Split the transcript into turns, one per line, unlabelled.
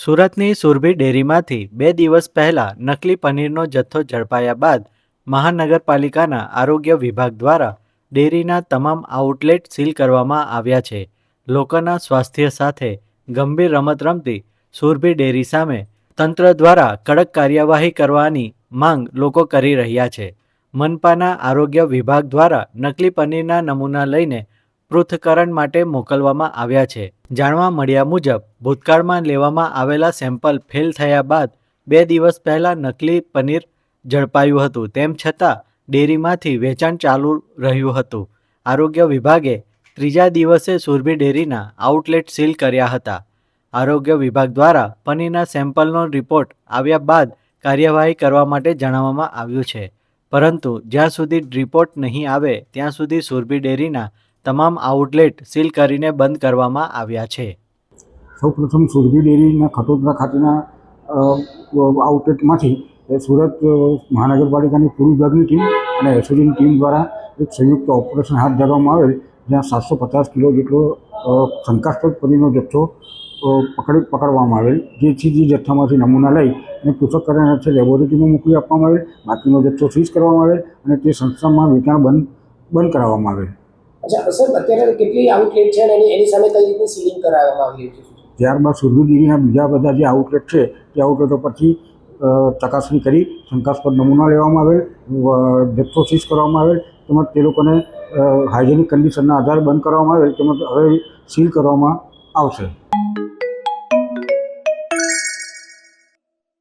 સુરતની સુરભી ડેરીમાંથી બે દિવસ પહેલા નકલી પનીરનો જથ્થો ઝડપાયા બાદ મહાનગરપાલિકાના આરોગ્ય વિભાગ દ્વારા ડેરીના તમામ આઉટલેટ સીલ કરવામાં આવ્યા છે. લોકોના સ્વાસ્થ્ય સાથે ગંભીર રમત રમતી સુરભી ડેરી સામે તંત્ર દ્વારા કડક કાર્યવાહી કરવાની માંગ લોકો કરી રહ્યા છે. મનપાના આરોગ્ય વિભાગ દ્વારા નકલી પનીરના નમૂના લઈને પૃથ્થકરણ માટે મોકલવામાં આવ્યા છે. જાણવા મળ્યા મુજબ, ભૂતકાળમાં લેવામાં આવેલા સેમ્પલ ફેલ થયા બાદ બે દિવસ પહેલા નકલી પનીર ઝડપાયું હતું. તેમ છતાં, ડેરીમાંથી વેચાણ ચાલુ રહ્યું હતું. આરોગ્ય વિભાગે ત્રીજા દિવસે સુરભી ડેરીના આઉટલેટ સીલ કર્યા હતા. આરોગ્ય વિભાગ દ્વારા પનીરના સેમ્પલનો રિપોર્ટ આવ્યા બાદ કાર્યવાહી કરવા માટે જણાવવામાં આવ્યું છે. પરંતુ જ્યાં સુધી રિપોર્ટ નહીં આવે, ત્યાં સુધી સુરભી ડેરીના તમામ આઉટલેટ સીલ કરીને બંધ કરવામાં આવ્યા છે.
સૌપ્રથમ સુરભી ડેરીના ખટોદરા ખાતેના આઉટલેટમાંથી સુરત મહાનગરપાલિકાની પૂર્વ વિભાગની ટીમ અને એસઓજીની ટીમ દ્વારા એક સંયુક્ત ઓપરેશન હાથ ધરવામાં આવેલ, જ્યાં સાતસો પચાસ કિલો જેટલો શંકાસ્પદ પનીરનો જથ્થો પકડી, પકડવામાં આવેલ, જેથી જે જથ્થામાંથી નમૂના લઈ અને પૃથ્થકરણ અર્થે લેબોરેટરીમાં મોકલી આપવામાં આવેલ, બાકીનો જથ્થો સીઝ કરવામાં આવેલ અને તે સંસ્થામાં વેચાણ બંધ બંધ કરાવવામાં આવેલ.
અચ્છા સર અત્યારે કેટલી આઉટલેટ છે અને એની સામે કઈ રીતની સીલિંગ કરાવવામાં આવી રહી છે?
ત્યારબાદ સુરભી ડેરીના બીજા બધા જે આઉટલેટ છે, તે આઉટલેટો પરથી ચકાસણી કરી, શંકાસ્પદ નમૂના લેવામાં આવેલ જથ્થો કરવામાં આવેલ, તેમજ તે લોકોને હાઇજેનિક કન્ડિશનના આધારે બંધ કરવામાં આવેલ, તેમજ હવે સીલ કરવામાં આવશે.